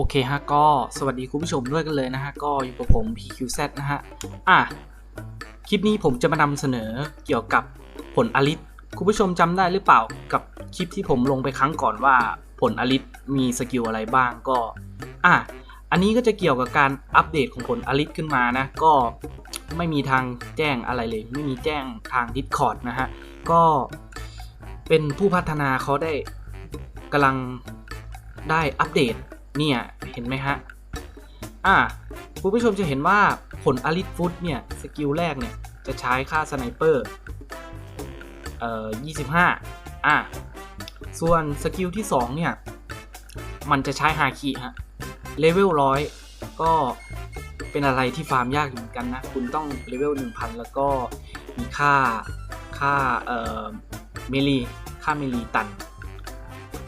โอเคฮะก็สวัสดีคุณผู้ชมด้วยกันเลยนะฮะก็อยู่กับผม PQZ นะฮะอะคลิปนี้ผมจะมานำเสนอเกี่ยวกับผลอลิสคุณผู้ชมจำได้หรือเปล่ากับคลิปที่ผมลงไปครั้งก่อนว่าผลอลิสมีสกิลอะไรบ้างก็อะอันนี้ก็จะเกี่ยวกับการอัปเดตของผลอลิสขึ้นมานะ ก็ไม่มีทางแจ้งอะไรเลย ไม่มีแจ้งทาง Discord นะฮะ ก็เป็นผู้พัฒนาเขาได้กำลังได้อัปเดต เนี่ยเห็นไหมฮะ อ่าคุณผู้ชมจะเห็นว่าผลอลิสฟุตเนี่ย สกิลแรกเนี่ย จะใช้ค่าสไนเปอร์เอ่อ25 อ่าส่วนสกิลที่ 2 เนี่ย มันจะใช้ฮาคิฮะเลเวลร้อยก็เป็นอะไรที่ฟาร์มยากเหมือนกันนะ คุณต้องเลเวล1000 แล้วก็มีค่าค่าเอ่อเมลีค่าเมลีตัน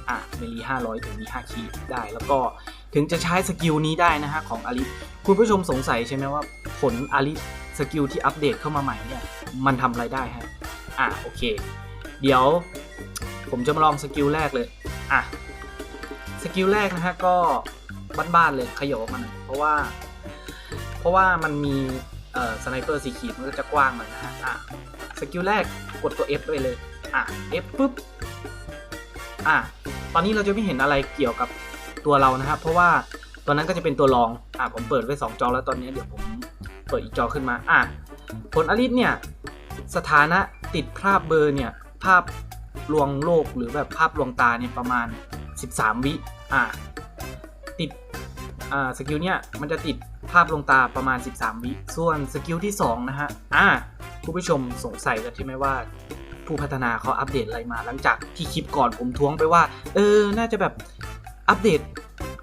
อะเมลี500 ถึงมี5คีย์ได้ แล้วก็ถึงจะใช้สกิลนี้ได้นะฮะของอลิคุณผู้ชมสงสัยใช่ไหมว่าผลอลิสสกิลที่อัปเดตเข้ามาใหม่เนี่ยมันทำอะไรได้ฮะอะโอเค เดี๋ยวผมจะมาลองสกิลแรกเลยอะสกิลแรกนะฮะก็บ้านๆเลยขยบออกมาหน่อยเพราะว่า เพราะว่ามันมีเอ่อสไนเปอร์สีขีดมันก็จะกว้างหน่อยนะฮะอะสกิลแรกกดตัว F ไปเลย อะ F ปุ๊บ อะ ตอนนี้เราจะไม่เห็นอะไรเกี่ยวกับตัวเรานะครับ เพราะว่าตอนนั้นก็จะเป็นตัวรอง อะผมเปิดไว้2จอแล้วตอนนี้เดี๋ยวผมเปิดอีกจอขึ้นมา อะผลอลิสเนี่ยสถานะติดภาพเบอร์เนี่ยภาพลวงโลกหรือแบบภาพลวงตาเนี่ยประมาณ 13 วิอะติดอ่าสกิลเนี่ยมันจะติดภาพลวงตาประมาณ 13 วิส่วนสกิลที่2นะฮะอะคุณผู้ชมสงสัยกันใช่ไหมว่า ผู้พัฒนาเขาอัปเดตอะไรมา หลังจากที่คลิปก่อนผมท้วงไปว่า เออ น่าจะแบบอัปเดต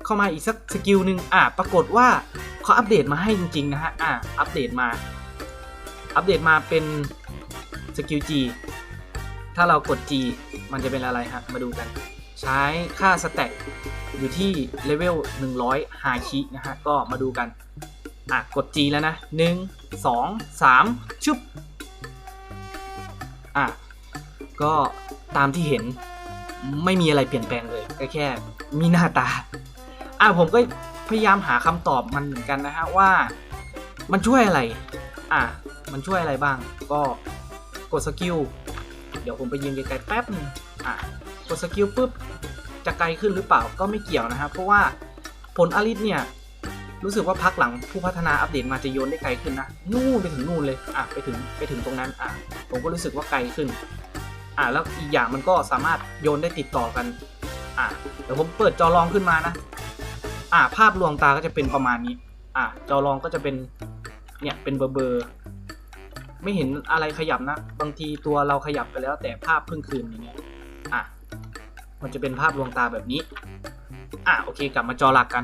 เข้ามาอีกสักสกิลหนึ่งอะปรากฏว่าเขาอัปเดตมาให้จริงๆนะฮะอะอัปเดตมา อัปเดตมาเป็นสกิล G ถ้าเรากด G มันจะเป็นอะไรฮะ มาดูกัน ใช้ค่าสแต็กอยู่ที่เลเวล100ฮาคินะฮะ ก็มาดูกัน อะ กด G แล้วนะ 1 2 3ชุบอะ ก็ตามที่เห็นไม่มีอะไรเปลี่ยนแปลงเลยก็แค่มีหน้าตา อะผมก็พยายามหาคำตอบมันเหมือนกันนะฮะว่ามันช่วยอะไร อะมันช่วยอะไรบ้าง ก็กดสกิล เดี๋ยวผมไปยืนไกลๆแป๊บหนึงอะกดสกิลปุ๊บจะไกลขึ้นหรือเปล่าก็ไม่เกี่ยวนะครับ เพราะว่าผลอลิสเนี่ย รู้สึกว่าพักหลังผู้พัฒนาอัปเดตมาจะโยนได้ไกลขึ้นนะ นู่นไปถึงนู่นเลย อะไปถึงไปถึงตรงนั้น อะผมก็รู้สึกว่าไกลขึ้น อะแล้วอีกอย่างมันก็สามารถโยนได้ติดต่อกัน อะเดี๋ยวผมเปิดจอรองขึ้นมานะ อะภาพลวงตาก็จะเป็นประมาณนี้ อะจอรองก็จะเป็น เนี่ย เป็นเบอร์เบอร์ไม่เห็นอะไรขยับนะ บางทีตัวเราขยับไปแล้วแต่ภาพเพิ่งคืนอย่างเงี้ย อะ มันจะเป็นภาพลวงตาแบบนี้ อะโอเคกลับมาจอหลักกัน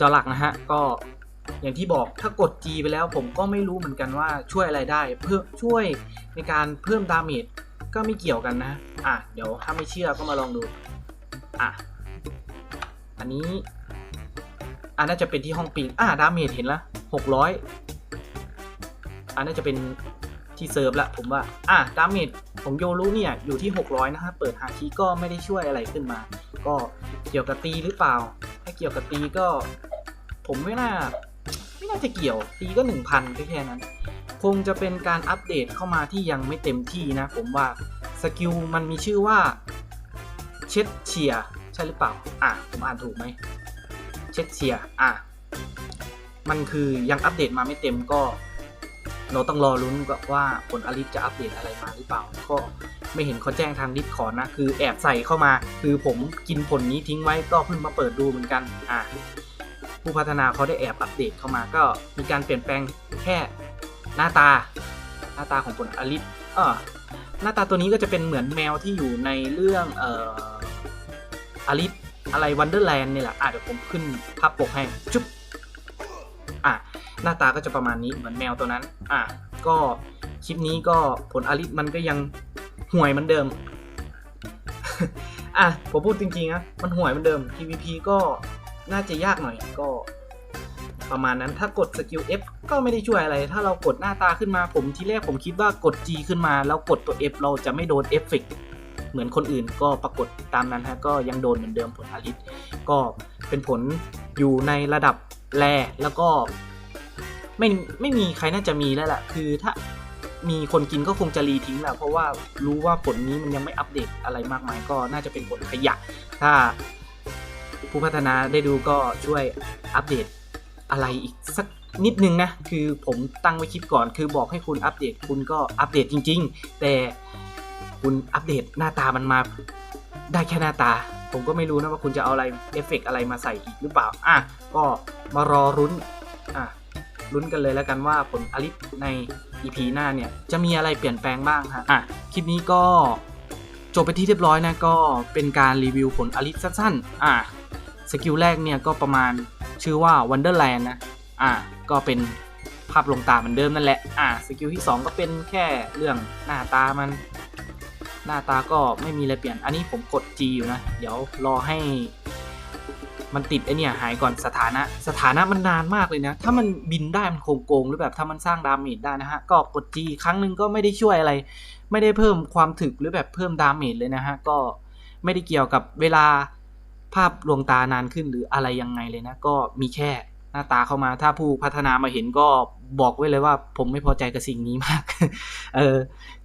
จอหลักนะฮะ ก็ อย่างที่บอกถ้ากด G ไปแล้วผมก็ไม่รู้เหมือนกันว่าช่วยอะไรได้ เพื่อช่วยในการเพิ่มดาเมจก็ไม่เกี่ยวกันนะ อะ เดี๋ยวถ้าไม่เชื่อก็มาลองดู อะ อันนี้อะน่าจะเป็นที่ห้องปิงอะดาเมจเห็นละหกร้อยอะน่าจะเป็นที่เซิร์ฟละผมว่า อะดาเมจของโยรุเนี่ยอยู่ที่ 600 นะฮะ เปิดฮาคิก็ไม่ได้ช่วยอะไรขึ้นมา ก็เกี่ยวกับตีหรือเปล่า ถ้าเกี่ยวกับตีก็ ผมไม่น่า ไม่น่าจะเกี่ยว ตีก็ 1,000ก็แค่นั้น คงจะเป็นการอัปเดตเข้ามาที่ยังไม่เต็มที่นะ ผมว่าสกิลมันมีชื่อว่าเช็ดเชียใช่หรือเปล่า อะ ผมอ่านถูกไหมเช็ดเชียอะ มันคือยังอัปเดตมาไม่เต็มก็ เราต้องรอลุ้นว่าผลอลิสจะอัปเดตอะไรมาหรือเปล่า ก็ไม่เห็นเขาแจ้งทางดิสคอนะ คือแอบใส่เข้ามา คือผมกินผลนี้ทิ้งไว้ก็เพิ่งมาเปิดดูเหมือนกัน อะ ผู้พัฒนาเขาได้แอบอัปเดตเข้ามาก็มีการเปลี่ยนแปลงแค่หน้าตาหน้าตาของผลอลิสเออหน้าตาตัวนี้ก็จะเป็นเหมือนแมวที่อยู่ในเรื่องเอ่ออลิสอะไรวันเดอร์แลนด์นี่แหละอะเดี๋ยวผมขึ้นภาพปกให้จุ๊บอะหน้าตาก็จะประมาณนี้เหมือนแมวตัวนั้น อะก็คลิปนี้ก็ผลอลิสมันก็ยังห่วยเหมือนเดิม อะผมพูดจริงๆนะมันห่วยเหมือนเดิม PVP ก็ น่าจะยากหน่อยก็ ประมาณนั้นถ้ากดสกิล F ก็ไม่ได้ช่วยอะไร ถ้าเรากดหน้าตาขึ้นมาผมทีแรกผมคิดว่ากด G ขึ้นมา แล้วกดตัว F เราจะไม่โดนเอฟเฟกเหมือนคนอื่นก็ปรากฏตามนั้นฮะก็ยังโดนเหมือนเดิมผลอาลิสก็เป็นผลอยู่ในระดับแรแล้วก็ไม่ไม่มีใครน่าจะมีแล้วล่ะ คือถ้ามีคนกินก็คงจะรีทิ้งแหละเพราะว่ารู้ว่าผลนี้มันยังไม่อัปเดตอะไรมากมายก็น่าจะเป็นผลขยะ ถ้า ผู้พัฒนาได้ดูก็ช่วยอัปเดตอะไรอีกสักนิดนึงนะ คือผมตั้งไว้คลิปก่อน คือบอกให้คุณอัปเดตคุณก็อัปเดตจริง ๆ แต่คุณอัปเดตหน้าตามันมาได้แค่หน้าตา ผมก็ไม่รู้นะว่าคุณจะเอาอะไรเอฟเฟกต์อะไรมาใส่อีกหรือเปล่า อะ ก็มารอรุ้น อะลุ้นกันเลยแล้วกันว่าผลอลิสใน EP หน้าเนี่ย จะมีอะไรเปลี่ยนแปลงบ้างฮะอะ คลิปนี้ก็จบไปที่เรียบร้อยนะ ก็เป็นการรีวิวผลอลิสสั้นๆ อะ สกิลแรกเนี่ยก็ประมาณชื่อว่า Wonderland นะ อะก็เป็นภาพลงตาเหมือนเดิมนั่นแหละ อะสกิลที่ 2 ก็เป็นแค่เรื่องหน้าตามัน หน้าตาก็ไม่มีอะไรเปลี่ยน อันนี้ผมกด G อยู่นะ เดี๋ยวรอให้ มันติดไอเนี่ยหายก่อนสถานะ สถานะมันนานมากเลยนะ ถ้ามันบินได้มันโคงโกงหรือแบบถ้ามันสร้างดาเมจได้นะฮะ ก็กด G ครั้งหนึ่งก็ไม่ได้ช่วยอะไร ไม่ได้เพิ่มความถึกหรือแบบเพิ่มดาเมจเลยนะฮะ ก็ไม่ได้เกี่ยวกับเวลา ภาพลวงตานานขึ้นหรืออะไรยังไงเลยนะ ก็มีแค่หน้าตาเข้ามา ถ้าผู้พัฒนามาเห็นก็บอกไว้เลยว่า ผมไม่พอใจกับสิ่งนี้มาก เออ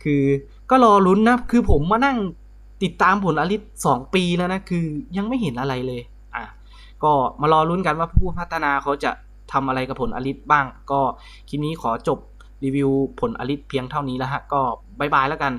คือก็รอลุ้นนะ คือผมมานั่งติดตามผลอลิสสองปีแล้วนะ คือยังไม่เห็นอะไรเลย อะ ก็มารอลุ้นกันว่าผู้พัฒนาเขาจะทำอะไรกับผลอลิสบ้าง ก็คลิปนี้ขอจบรีวิวผลอลิสเพียงเท่านี้แล้วฮะ ก็บายบายแล้วกัน